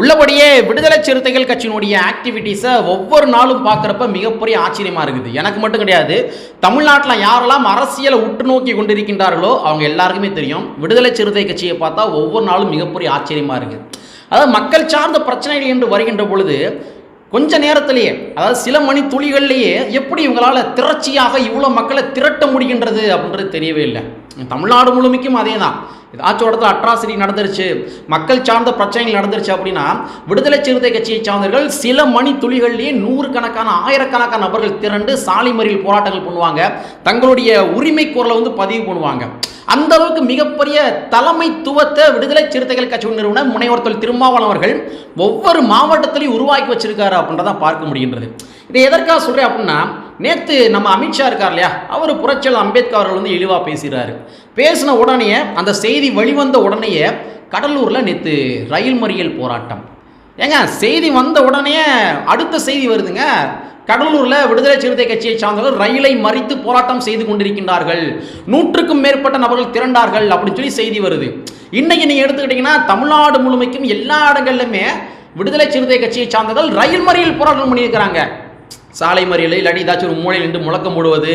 உள்ளபடியே விடுதலை சிறுத்தைகள் கட்சியினுடைய ஆக்டிவிட்டீஸை ஒவ்வொரு நாளும் பார்க்குறப்ப மிகப்பெரிய ஆச்சரியமாக இருக்குது. எனக்கு மட்டும் கிடையாது. தமிழ்நாட்டில் யாரெல்லாம் அரசியலை உற்று நோக்கி கொண்டிருக்கின்றார்களோ அவங்க எல்லாருக்குமே தெரியும். விடுதலை சிறுத்தை கட்சியை பார்த்தா ஒவ்வொரு நாளும் மிகப்பெரிய ஆச்சரியமாக இருக்குது. அதாவது மக்கள் சார்ந்த பிரச்சனைகள் என்று வருகின்ற பொழுது கொஞ்ச நேரத்திலேயே அதாவது சில மணி துளிகள்லேயே எப்படி இவங்களால் திரட்சியாக இவ்வளோ மக்களை திரட்ட முடிகின்றது அப்படின்றது தெரியவே இல்லை. தமிழ்நாடு முழுமைக்கும் அதே தான் ஏதாச்சும் இடத்துல அட்ராசிட்டி நடந்துருச்சு மக்கள் சார்ந்த பிரச்சனைகள் நடந்துருச்சு அப்படின்னா விடுதலை சிறுத்தை கட்சியை சார்ந்தவர்கள் சில மணி துளிகள்லேயே நூறுக்கணக்கான ஆயிரக்கணக்கான நபர்கள் திரண்டு சாலை மறியல் போராட்டங்கள் பண்ணுவாங்க. தங்களுடைய உரிமை குரலை வந்து பதிவு பண்ணுவாங்க. அந்த அளவுக்கு மிகப்பெரிய தலைமைத்துவத்தை விடுதலை சிறுத்தைகள் கட்சி நிறுவனர் முனைவர் தொல் திருமாவளவன் அவர்கள் ஒவ்வொரு மாவட்டத்திலையும் உருவாக்கி வச்சிருக்காரு அப்படின்றத பார்க்க முடிகின்றது. இதை எதற்காக சொல்கிறேன் அப்படின்னா நேற்று நம்ம அமித்ஷா இருக்கார் இல்லையா? அவர் புரட்சியாளர் அம்பேத்கர் அவர்கள் வந்து இழிவாக பேசுகிறாரு பேசின உடனே அந்த செய்தி வெளிவந்த உடனேயே கடலூரில் நேற்று ரயில் மறியல் போராட்டம். ஏங்க செய்தி வந்த உடனே அடுத்த செய்தி வருதுங்க. கடலூரில் விடுதலை சிறுத்தை கட்சியை சார்ந்தவர்கள் ரயிலை மறித்து போராட்டம் செய்து கொண்டிருக்கின்றார்கள். நூற்றுக்கும் மேற்பட்ட நபர்கள் திரண்டார்கள் அப்படின்னு சொல்லி செய்தி வருது. இன்னைக்கு நீங்கள் எடுத்துக்கிட்டிங்கன்னா தமிழ்நாடு முழுமைக்கும் எல்லா இடங்கள்லையுமே விடுதலை சிறுத்தை கட்சியை சார்ந்தவர்கள் ரயில் மறியல் போராட்டம் பண்ணியிருக்கிறாங்க. சாலை மறியல் இல்லாட்டி ஏதாச்சும் ஒரு மூலையில் நின்று முழக்கம் போடுவது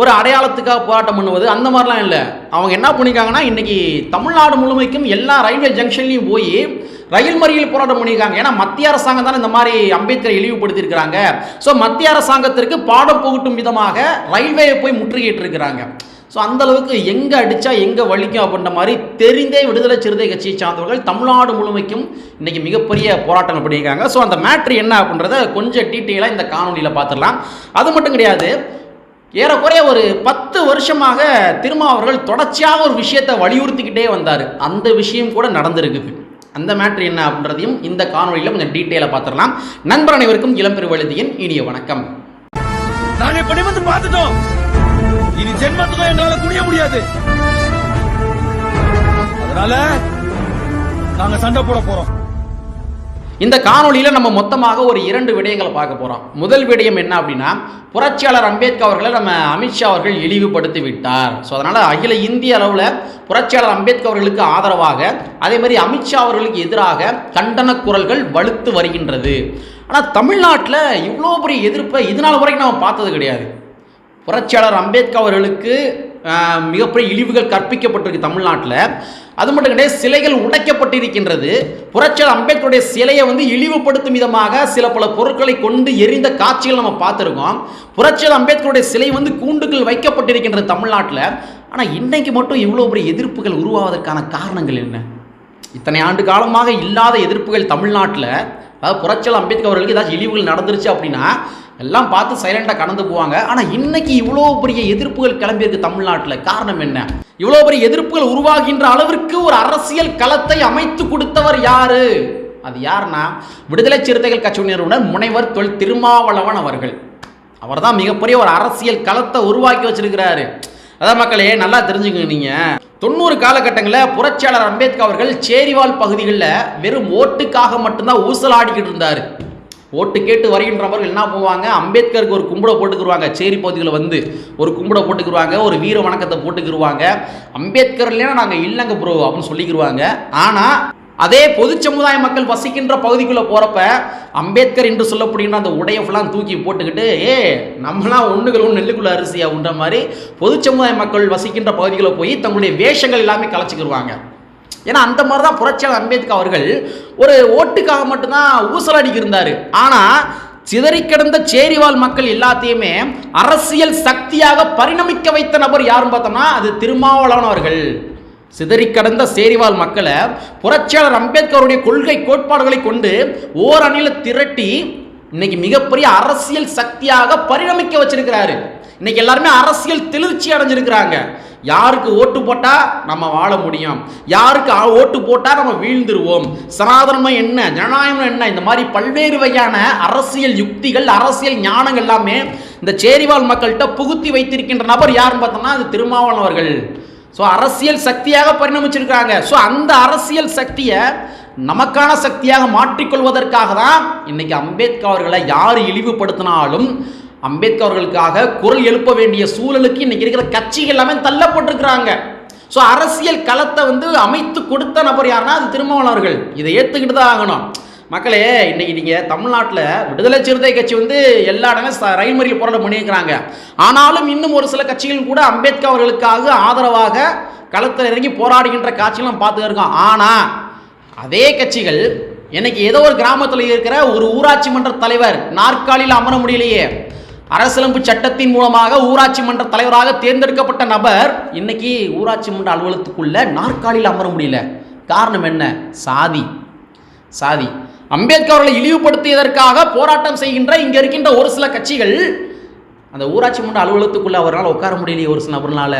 ஒரு அடையாளத்துக்காக போராட்டம் பண்ணுவது அந்த மாதிரிலாம் இல்லை. அவங்க என்ன பண்ணியிருக்காங்கன்னா இன்னைக்கு தமிழ்நாடு முழுமைக்கும் எல்லா ரயில்வே ஜங்ஷன்லையும் போய் ரயில் மறியல் போராட்டம் பண்ணியிருக்காங்க. ஏன்னா மத்திய அரசாங்கம் தான் இந்த மாதிரி அம்பேத்கரை இழிவுபடுத்தியிருக்கிறாங்க. ஸோ மத்திய அரசாங்கத்திற்கு பாடம் புகட்டும் விதமாக ரயில்வேயை போய் முற்றுகையிட்டு இருக்கிறாங்க ஸோ அந்தளவுக்கு எங்கே அடித்தா எங்கே வலிக்கும் அப்படின்ற மாதிரி தெரிந்தே விடுதலை சிறுத்தை கட்சியை சார்ந்தவர்கள் தமிழ்நாடு முழுமைக்கும் இன்றைக்கி மிகப்பெரிய போராட்டங்கள் பண்ணியிருக்காங்க. ஸோ அந்த மேட்ரு என்ன அப்படின்றத கொஞ்சம் டீட்டெயிலாக இந்த காணொலியில் பார்த்துடலாம். அது மட்டும் கிடையாது. ஏறக்குறைய ஒரு பத்து வருஷமாக திருமா அவர்கள் தொடர்ச்சியாக ஒரு விஷயத்தை வலியுறுத்திக்கிட்டே வந்தார். அந்த விஷயம் கூட நடந்திருக்குது. அந்த மேட்ரு என்ன அப்படின்றதையும் இந்த காணொலியில் கொஞ்சம் டீட்டெயிலாக பார்த்துடலாம். நண்பர் அனைவருக்கும் இளம்பெருவழுதியின் இனிய வணக்கம். நாங்கள் இப்படி வந்து பார்த்துட்டோம். இனி ஜென்மத்துக்கும் எங்களால குனிய முடியாது. அதனால நாங்க சண்டை போட போறோம். இந்த காணொலியில் நம்ம மொத்தமாக ஒரு இரண்டு விடயங்களை பார்க்க போகிறோம் முதல் விடயம் என்ன அப்படின்னா புரட்சியாளர் அம்பேத்கர் அவர்களை நம்ம அமித்ஷா அவர்கள் இழிவுபடுத்தி விட்டார். ஸோ அதனால் அகில இந்திய அளவில் புரட்சியாளர் அம்பேத்கர் அவர்களுக்கு ஆதரவாக அதே மாதிரி அமித்ஷா அவர்களுக்கு எதிராக கண்டன குரல்கள் வலுத்து வருகின்றது. ஆனால் தமிழ்நாட்டில் இவ்வளோ பெரிய எதிர்ப்பை இதனால் வரைக்கும் நம்ம பார்த்தது கிடையாது. புரட்சியாளர் அம்பேத்கர் அவர்களுக்கு மிகப்பெரிய இழிவுகள் கற்பிக்கப்பட்டிருக்கு தமிழ்நாட்டில். அது மட்டும் கிடையாது சிலைகள் உடைக்கப்பட்டிருக்கின்றது. புரட்சியாளர் அம்பேத்கருடைய சிலையை வந்து இழிவுபடுத்தும் விதமாக சில பல பொருட்களை கொண்டு எரிந்த காட்சிகள் நம்ம பார்த்துருக்கோம். புரட்சியாளர் அம்பேத்கருடைய சிலை வந்து கூண்டுகள் வைக்கப்பட்டிருக்கின்றது தமிழ்நாட்டில். ஆனால் இன்றைக்கு மட்டும் இவ்வளோ பெரிய எதிர்ப்புகள் உருவாவதற்கான காரணங்கள் என்ன? இத்தனை ஆண்டு காலமாக இல்லாத எதிர்ப்புகள் தமிழ்நாட்டில். அதாவது புரட்சியாளர் அம்பேத்கர் அவர்களுக்கு ஏதாச்சும் இழிவுகள் நடந்துருச்சு அப்படின்னா எல்லாம் பார்த்து சைலண்டாக கடந்து போவாங்க. ஆனால் இன்னைக்கு இவ்வளோ பெரிய எதிர்ப்புகள் கிளம்பியிருக்கு தமிழ்நாட்டில். காரணம் என்ன? இவ்வளோ பெரிய எதிர்ப்புகள் உருவாகின்ற அளவிற்கு ஒரு அரசியல் களத்தை அமைத்து கொடுத்தவர் யாரு? அது யாருன்னா விடுதலை சிறுத்தைகள் கட்சி நிறுவனர் முனைவர் தொல் திருமாவளவன் அவர்கள். அவர் தான் மிகப்பெரிய ஒரு அரசியல் களத்தை உருவாக்கி வச்சிருக்கிறாரு. அதான் மக்களே நல்லா தெரிஞ்சுக்கங்க நீங்க. தொண்ணூறு காலகட்டங்களில் புரட்சியாளர் அம்பேத்கர் அவர்கள் சேரிவால் பகுதிகளில் வெறும் ஓட்டுக்காக மட்டும்தான் ஊசலாடிக்கிட்டு இருந்தார். ஓட்டு கேட்டு வருகின்றவர்கள் என்ன போவாங்க அம்பேத்கருக்கு ஒரு கும்பிட போட்டுக்கிருவாங்க. சேரி பகுதியில் வந்து ஒரு கும்பிட போட்டுக்கிருவாங்க. ஒரு வீர வணக்கத்தை போட்டுக்கிருவாங்க. அம்பேத்கர் இல்லைன்னா நாங்கள் இல்லைங்க ப்ரோ அப்படின்னு சொல்லிக்கிருவாங்க. ஆனால் அதே பொது சமுதாய மக்கள் வசிக்கின்ற பகுதிக்குள்ளே போகிறப்ப அம்பேத்கர் என்று சொல்லப்படுகின்ற அந்த உடையை ஃபுல்லாக தூக்கி போட்டுக்கிட்டு ஏ நம்மளாம் ஒன்றுகள் ஒன்று நெல்லுக்குள்ள அரிசி அப்படின்ற மாதிரி பொது சமுதாய மக்கள் வசிக்கின்ற பகுதிகளை போய் தங்களுடைய வேஷங்கள் எல்லாமே கலைச்சிக்கிருவாங்க. ஏன்னா அந்த மாதிரி தான் புரட்சியாளர் அம்பேத்கர் அவர்கள் ஒரு ஓட்டுக்காக மட்டும்தான் ஊசலாடிக்கு இருந்தார். ஆனால் சிதறி கிடந்த சேரிவால் மக்கள் எல்லாத்தையுமே அரசியல் சக்தியாக பரிணமிக்க வைத்த நபர் யாருன்னு பார்த்தோம்னா அது திருமாவளவன் அவர்கள் சிதறி கடந்த சேரிவால் மக்களை புரட்சியாளர் அம்பேத்கருடைய கொள்கை கோட்பாடுகளை கொண்டு ஓர் அணில திரட்டி இன்னைக்கு மிகப்பெரிய அரசியல் சக்தியாக பரிணமிக்க வச்சிருக்கிறாரு. இன்னைக்கு எல்லாருமே அரசியல் தெளிர்ச்சி அடைஞ்சிருக்கிறாங்க. யாருக்கு ஓட்டு போட்டால் நம்ம வாழ முடியும்? யாருக்கு ஓட்டு போட்டால் நம்ம வீழ்ந்துருவோம்? சனாதனம் என்ன? ஜனநாயகம் என்ன? இந்த மாதிரி பல்வேறு வகையான அரசியல் யுக்திகள் அரசியல் ஞானங்கள் எல்லாமே இந்த சேரிவால் மக்கள்கிட்ட புகுத்தி வைத்திருக்கின்ற நபர் யாருன்னு பார்த்தோம்னா அது திருமாவளவன் அவர்கள். ஸோ அரசியல் சக்தியாக பரிணமிச்சிருக்காங்க. ஸோ அந்த அரசியல் சக்தியை நமக்கான சக்தியாக மாற்றிக்கொள்வதற்காக தான் இன்னைக்கு அம்பேத்கர் அவர்களை யார் இழிவுபடுத்தினாலும் அம்பேத்கர் அவர்களுக்காக குரல் எழுப்ப வேண்டிய சூழலுக்கு இன்னைக்கு இருக்கிற கட்சிகள் எல்லாமே தள்ளப்பட்டிருக்கிறாங்க. ஸோ அரசியல் களத்தை வந்து அமைத்து கொடுத்த நபர் யாருன்னா அது திருமாவளவன் அவர்கள். இதை ஏற்றுக்கிட்டு தான் ஆகணும். மக்களே இன்னைக்கு நீங்கள் தமிழ்நாட்டில் விடுதலை சிறுத்தை கட்சி வந்து எல்லா இடமே ரயில் மறியல் போராட்டம் பண்ணியிருக்கிறாங்க. ஆனாலும் இன்னும் ஒரு சில கட்சிகள் கூட அம்பேத்கர் அவர்களுக்காக ஆதரவாக களத்தில் இறங்கி போராடுகின்ற காட்சிகளும் பார்த்துட்டு இருக்கோம். ஆனால் அதே கட்சிகள் எனக்கு ஏதோ ஒரு கிராமத்தில் இருக்கிற ஒரு ஊராட்சி மன்ற தலைவர் நாற்காலியில் அமர முடியலையே. அரசியலமைப்பு சட்டத்தின் மூலமாக ஊராட்சி மன்ற தலைவராக தேர்ந்தெடுக்கப்பட்ட நபர் இன்னைக்கு ஊராட்சி மன்ற அலுவலகத்துக்குள்ள நாற்காலியில் அமர முடியல. காரணம் என்ன? சாதி. சாதி. அம்பேத்கர் அவர்களை இழிவுபடுத்தியதற்காக போராட்டம் செய்கின்ற இங்க இருக்கின்ற ஒரு சில கட்சிகள் அந்த ஊராட்சி மன்ற அலுவலகத்துக்குள்ள அவரால் உட்கார முடியலையே ஒரு சில நபர்னால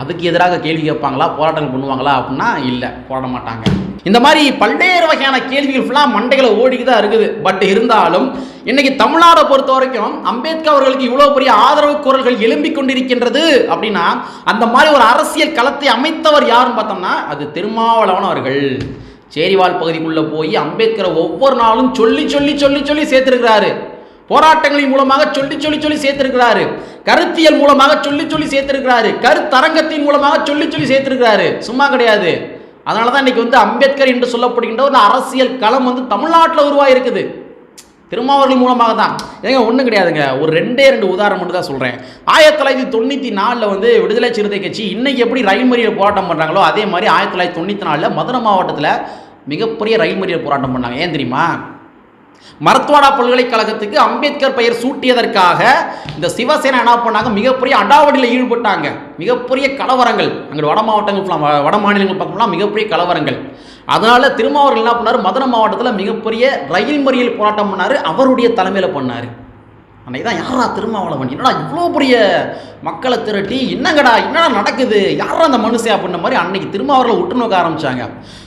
அதுக்கு எதிராக கேள்வி கேட்பாங்களா? போராட்டங்கள் பண்ணுவாங்களா? அப்படின்னா இல்லை போராட மாட்டாங்க. இந்த மாதிரி பல்வேறு வகையான கேள்விகள் ஃபுல்லாக மண்டைகளை ஓடிக்கு தான் இருக்குது. பட் இருந்தாலும் இன்னைக்கு தமிழ்நாடை பொறுத்த வரைக்கும் அம்பேத்கர் அவர்களுக்கு இவ்வளோ பெரிய ஆதரவு குரல்கள் எழும்பிக் கொண்டிருக்கின்றது அப்படின்னா அந்த மாதிரி ஒரு அரசியல் களத்தை அமைத்தவர் யாருன்னு பார்த்தோம்னா அது திருமாவளவன் அவர்கள். சேரிவால் பகுதிக்குள்ளே போய் அம்பேத்கரை ஒவ்வொரு நாளும் சொல்லி சொல்லி சொல்லி சொல்லி சேர்த்துருக்கிறாரு. போராட்டங்களின் மூலமாக சொல்லி சொல்லி சொல்லி சேர்த்திருக்கிறாரு. கருத்தியல் மூலமாக சொல்லி சொல்லி சேர்த்திருக்கிறாரு. கருத்தரங்கத்தின் மூலமாக சொல்லி சொல்லி சேர்த்திருக்கிறாரு. சும்மா கிடையாது. அதனால தான் இன்னைக்கு வந்து அம்பேத்கர் என்று சொல்லப்படுகின்ற ஒரு அரசியல் களம் வந்து தமிழ்நாட்டில் உருவாயிருக்குது. திருமாவர்கள் மூலமாக தான் ஏங்க ஒன்றும் கிடையாதுங்க. ஒரு ரெண்டே ரெண்டு உதாரணம் மட்டும் தான் சொல்கிறேன் ஆயிரத்தி தொள்ளாயிரத்தி தொண்ணூற்றி நாலில் வந்து விடுதலை சிறுத்தை கட்சி இன்னைக்கு எப்படி ரயில் மறியல் போராட்டம் பண்ணுறாங்களோ அதே மாதிரி ஆயிரத்தி தொள்ளாயிரத்தி தொண்ணூற்றி நாலில் மதுரை மாவட்டத்தில் மிகப்பெரிய ரயில் மறியல் போராட்டம் பண்ணாங்க. ஏன் தெரியுமா? மரத்வாடா பல்கலைக்கழகத்துக்கு அம்பேத்கர் பெயர் சூட்டியதற்காக இந்த சிவசேனா என்ன பண்ணாங்க? மிகப்பெரிய அடாவடியில் ஈடுபட்டாங்க. மிகப்பெரிய கலவரங்கள். அங்கே வட மாவட்டங்கள் வட மாநிலங்கள் பக்கம்லாம் மிகப்பெரிய கலவரங்கள். அதனால திருமாவர்கள் என்ன பண்ணார்? மதுரை மாவட்டத்தில் மிகப்பெரிய ரயில் மறியல் போராட்டம் பண்ணார். அவருடைய தலைமையில் பண்ணார். அன்றைக்கி தான் யாரா திருமாவளவன்? என்னடா இவ்வளோ பெரிய மக்களை திரட்டி? என்னங்கடா என்னடா நடக்குது? யாரா அந்த மனுஷன் அப்படின்ற மாதிரி அன்னைக்கு திருமாவர்களை உற்று நோக்க ஆரம்பிச்சாங்க.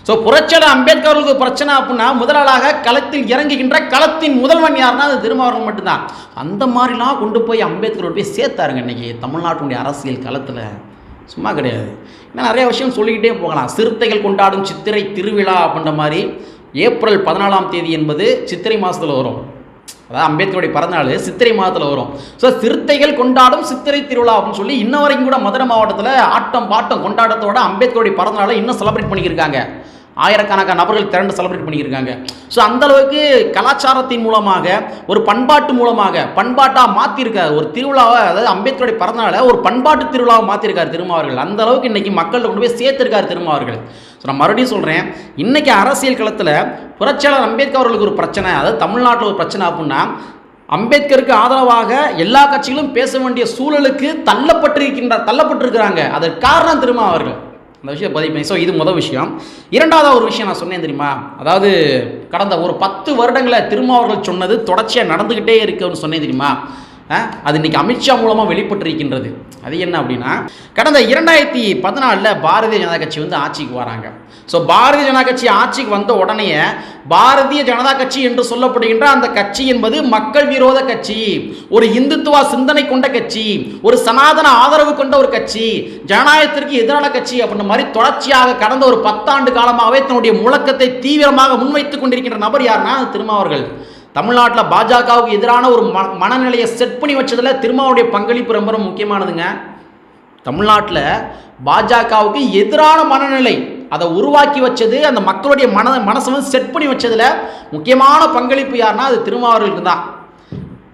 ஸோ புரட்சியாளர் அம்பேத்கர் பிரச்சனை அப்படின்னா முதலாளாக களத்தில் இறங்குகின்ற களத்தின் முதல்வன் யாருன்னா அது திருமாவர்கள் மட்டும்தான். அந்த மாதிரிலாம் கொண்டு போய் அம்பேத்கரோட போய் சேர்த்தாருங்க இன்னைக்கு தமிழ்நாட்டினுடைய அரசியல் களத்தில். சும்மா கிடையாது. ஏன்னா நிறைய விஷயம் சொல்லிக்கிட்டே போகலாம். சிறுத்தைகள் கொண்டாடும் சித்திரை திருவிழா அப்படின்ற மாதிரி ஏப்ரல் பதினாலாம் தேதி என்பது சித்திரை மாதத்தில் வரும். அதாவது அம்பேத்கருடைய பிறந்தநாள் சித்திரை மாதத்தில் வரும். ஸோ சிறுத்தைகள் கொண்டாடும் சித்திரை திருவிழா அப்படின்னு சொல்லி இன்ன வரைக்கும் கூட மதுரை மாவட்டத்தில் ஆட்டம் பாட்டம் கொண்டாட்டத்தோட அம்பேத்கருடைய பிறந்தநாளை இன்னும் செலிப்ரேட் பண்ணியிருக்காங்க ஆயிரக்கணக்கான நபர்கள் திரண்டு செலிப்ரேட் பண்ணியிருக்காங்க ஸோ அந்தளவுக்கு கலாச்சாரத்தின் மூலமாக ஒரு பண்பாட்டு மூலமாக பண்பாட்டாக மாற்றிருக்காரு ஒரு திருவிழாவை அதாவது அம்பேத்கருடைய பிறந்தநாளை ஒரு பண்பாட்டு திருவிழாவை மாற்றிருக்காரு திருமாவர்கள். அந்த அளவுக்கு இன்றைக்கி மக்கள்கிட்ட கொண்டு போய் சேர்த்துருக்காரு திருமாவர்கள். ஸோ நான் மறுபடியும் சொல்கிறேன் இன்றைக்கி அரசியல் களத்தில் புரட்சியாளர் அம்பேத்கர் அவர்களுக்கு ஒரு பிரச்சனை அதாவது தமிழ்நாட்டில் ஒரு பிரச்சனை அப்படின்னா அம்பேத்கருக்கு ஆதரவாக எல்லா கட்சிகளும் பேச வேண்டிய சூழலுக்கு தள்ளப்பட்டிருக்கின்ற தள்ளப்பட்டிருக்கிறாங்க. அதற்கு காரணம் திருமா அவர்கள் அந்த விஷயம் பதிவு பண்ணி. ஸோ இது முதல் விஷயம். இரண்டாவது ஒரு விஷயம் நான் சொன்னேன் தெரியுமா? அதாவது கடந்த ஒரு பத்து வருடங்களை திருமாவர்கள் சொன்னது தொடர்ச்சியாக நடந்துக்கிட்டே இருக்குன்னு சொன்னேன் தெரியுமா? அது இன்னைக்கு அமித்ஷா மூலமாக வெளிப்பட்டிருக்கின்றது. அது என்ன அப்படின்னா கடந்த இரண்டாயிரத்தி பதினாலில் பாரதிய ஜனதா கட்சி வந்து ஆட்சிக்கு வராங்க. ஸோ பாரதிய ஜனதா கட்சி ஆட்சிக்கு வந்த உடனே பாரதிய ஜனதா கட்சி என்று சொல்லப்படுகின்ற அந்த கட்சி என்பது மக்கள் விரோத கட்சி. ஒரு இந்துத்துவ சிந்தனை கொண்ட கட்சி ஒரு சனாதன ஆதரவு கொண்ட ஒரு கட்சி ஜனநாயகத்திற்கு எதிரான கட்சி அப்படின்ற மாதிரி தொடர்ச்சியாக கடந்த ஒரு பத்தாண்டு காலமாகவே தன்னுடைய முழக்கத்தை தீவிரமாக முன்வைத்துக் கொண்டிருக்கின்ற நபர் யாருன்னா திருமாவர்கள். தமிழ்நாட்டில் பாஜகவுக்கு எதிரான ஒரு ம மனநிலையை செட் பண்ணி வச்சதில் திருமாவுடைய பங்களிப்பு ரொம்ப ரொம்ப முக்கியமானதுங்க. தமிழ்நாட்டில் பாஜகவுக்கு எதிரான மனநிலை அதை உருவாக்கி வச்சது அந்த மக்களுடைய மன மனசை வந்து செட் பண்ணி வச்சதில் முக்கியமான பங்களிப்பு யாருன்னா அது திருமாவர்களுக்கு தான்.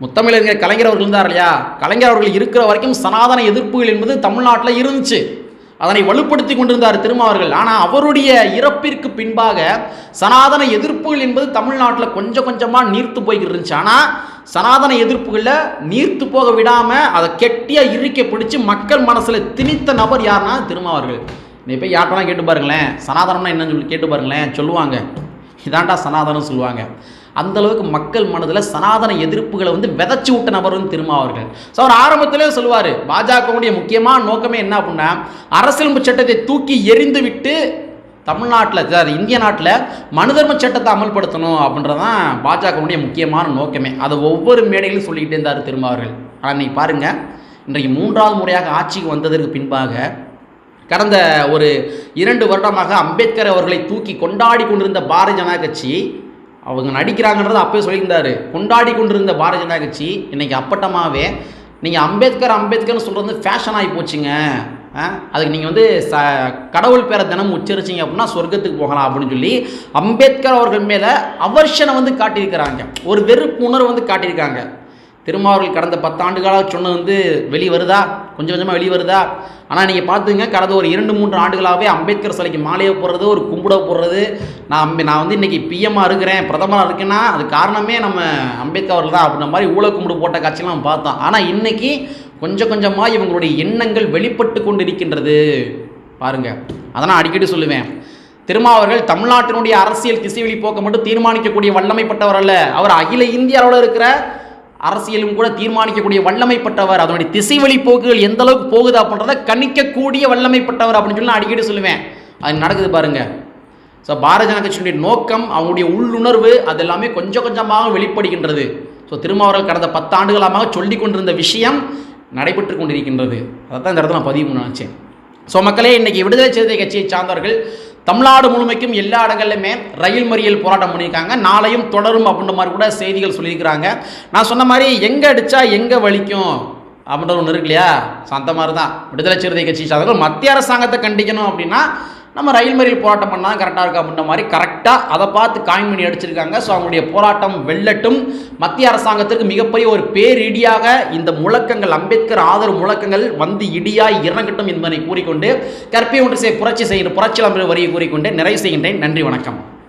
முத்தமிழறிஞர் கலைஞர் அவர்கள் இருந்தார் இல்லையா? கலைஞர் அவர்கள் இருக்கிற வரைக்கும் சனாதன எதிர்ப்புகள் என்பது தமிழ்நாட்டில் இருந்துச்சு. அதனை வலுப்படுத்தி கொண்டிருந்தார் திருமாவர்கள். ஆனால் அவருடைய இறப்பிற்கு பின்பாக சனாதன எதிர்ப்புகள் என்பது தமிழ்நாட்டில் கொஞ்சம் கொஞ்சமாக நீர்த்து போய்கிட்டு இருந்துச்சு. ஆனால் சனாதன எதிர்ப்புகளில் நீர்த்து போக விடாமல் அதை கெட்டியாக இறுக்க பிடிச்சி மக்கள் மனசில் திணித்த நபர் யாருன்னா திருமாவர்கள். நீ போய் யார்ட்டெல்லாம் கேட்டு பாருங்களேன். சனாதனம்னா என்னன்னு சொல்லி கேட்டு பாருங்களேன். சொல்லுவாங்க. இதான்டா சனாதனம் சொல்லுவாங்க. அந்த அளவுக்கு மக்கள் மனதில் சனாதன எதிர்ப்புகளை வந்து விதைச்சி விட்ட நபர் வந்து திருமாவர்கள். ஸோ அவர் ஆரம்பத்திலே சொல்லுவார் பாஜகவுடைய முக்கியமான நோக்கமே என்ன அப்படின்னா அரசியலமைப்பு சட்டத்தை தூக்கி எரிந்து விட்டு தமிழ்நாட்டில் இந்திய நாட்டில் மனுதர்ம சட்டத்தை அமல்படுத்தணும் அப்படின்றதான் பாஜகவுடைய முக்கியமான நோக்கமே. அதை ஒவ்வொரு மேடையிலும் சொல்லிக்கிட்டே இருந்தார் திருமாவர்கள். ஆனால் இன்னைக்கு பாருங்கள் இன்றைக்கு மூன்றாவது முறையாக ஆட்சிக்கு வந்ததற்கு பின்பாக கடந்த ஒரு இரண்டு வருடமாக அம்பேத்கர் அவர்களை தூக்கி கொண்டாடி கொண்டிருந்த பாரதிய ஜனதா கட்சி அவங்க நடிக்கிறாங்கன்றதை அப்பயே சொல்லியிருந்தாரு. கொண்டாடி கொண்டிருந்த பாரதிய ஜனதா கட்சி இன்னைக்கு அப்பட்டமாகவே நீங்கள் அம்பேத்கர் அம்பேத்கர்னு சொல்கிறது ஃபேஷன் ஆகி போச்சுங்க. அதுக்கு நீங்கள் வந்து ச கடவுள் பேரை தினம் உச்சரிச்சிங்க அப்படின்னா சொர்க்கத்துக்கு போகலாம் அப்படின்னு சொல்லி அம்பேத்கர் அவர்கள் மேலே அவர்ஷனை வந்து காட்டியிருக்கிறாங்க. ஒரு வெறுப்பு உணர்வு வந்து காட்டியிருக்காங்க. திருமாவர்கள் கடந்த பத்தாண்டுகளாக சொன்னது வந்து வெளி வருதா கொஞ்சம் கொஞ்சமாக வெளி வருதா? ஆனால் நீங்கள் பார்த்துங்க கடந்த ஒரு இரண்டு மூன்று ஆண்டுகளாகவே அம்பேத்கர் சிலைக்கு மாலையை போடுறது ஒரு கும்பிட போடுறது. நான் அம்பே நான் வந்து இன்றைக்கி பிஎம்மாக இருக்கிறேன் பிரதமராக இருக்கேன்னா அது காரணமே நம்ம அம்பேத்கர் அவர்கள் தான் அப்படின்ற மாதிரி ஊழ கும்பிடு போட்ட காட்சியெல்லாம் பார்த்தோம் ஆனால் இன்னைக்கு கொஞ்சம் கொஞ்சமாக இவங்களுடைய எண்ணங்கள் வெளிப்பட்டு கொண்டு இருக்கின்றது பாருங்கள் அதை நான் அடிக்கடி சொல்லுவேன். திருமாவர்கள் தமிழ்நாட்டினுடைய அரசியல் திசைவெளி போக்க மட்டும் தீர்மானிக்கக்கூடிய வல்லமைப்பட்டவர் அல்ல. அவர் அகில இந்திய அளவில் இருக்கிற அரசியலும் கூட தீர்மானிக்கக்கூடிய வல்லமைப்பட்டவர் அதனுடைய திசைவழி போக்குகள் எந்த அளவுக்கு போகுது அப்படின்றத கணிக்கக்கூடிய வல்லமைப்பட்டவர் அப்படின்னு சொல்லி நான் அடிக்கடி சொல்லுவேன். அது நடக்குது பாருங்க. ஸோ பாரதிய ஜனதா கட்சியினுடைய நோக்கம் அவங்களுடைய உள்ளுணர்வு அது எல்லாமே கொஞ்சம் கொஞ்சமாக வெளிப்படுகின்றது. ஸோ திருமாவர்கள் கடந்த பத்தாண்டுகளாக சொல்லி கொண்டிருந்த விஷயம் நடைபெற்று கொண்டிருக்கின்றது. அதை தான் இந்த இடத்துல நான் பதிவு பண்ண நினச்சேன். ஸோ மக்களே இன்றைக்கி விடுதலை சிறுத்தை கட்சியை சார்ந்தவர்கள் தமிழ்நாடு முழுமைக்கும் எல்லா இடங்கள்லையுமே ரயில் மறியல் போராட்டம் பண்ணியிருக்காங்க. நாளையும் தொடரும் அப்படின்ற மாதிரி கூட செய்திகள் சொல்லியிருக்கிறாங்க. நான் சொன்ன மாதிரி எங்கே அடித்தா எங்கே வலிக்கும் அப்படின்ற ஒன்று இருக்கு இல்லையா? ஸோ அந்த மாதிரி தான் விடுதலை சிறுத்தை கட்சி சாதகர்கள் மத்திய அரசாங்கத்தை கண்டிக்கணும் அப்படின்னா நம்ம ரயில் மறியல் போராட்டம் பண்ணால் கரெக்டாக இருக்கும் அப்படின்ற மாதிரி கரெக்டாக அதை பார்த்து காயின் பண்ணி அடிச்சிருக்காங்க. ஸோ அவங்களுடைய போராட்டம் வெல்லட்டும். மத்திய அரசாங்கத்திற்கு மிகப்பெரிய ஒரு பேரிடியாக இந்த முழக்கங்கள் அம்பேத்கர் ஆதரவு முழக்கங்கள் வந்து இடியாய் இறங்கட்டும் என்பதை கூறிக்கொண்டு கற்பை ஒன்று செய்ய புரட்சி செய்கிற புரட்சி வரியை கூறிக்கொண்டு நிறைவு செய்கின்றேன். நன்றி வணக்கம்.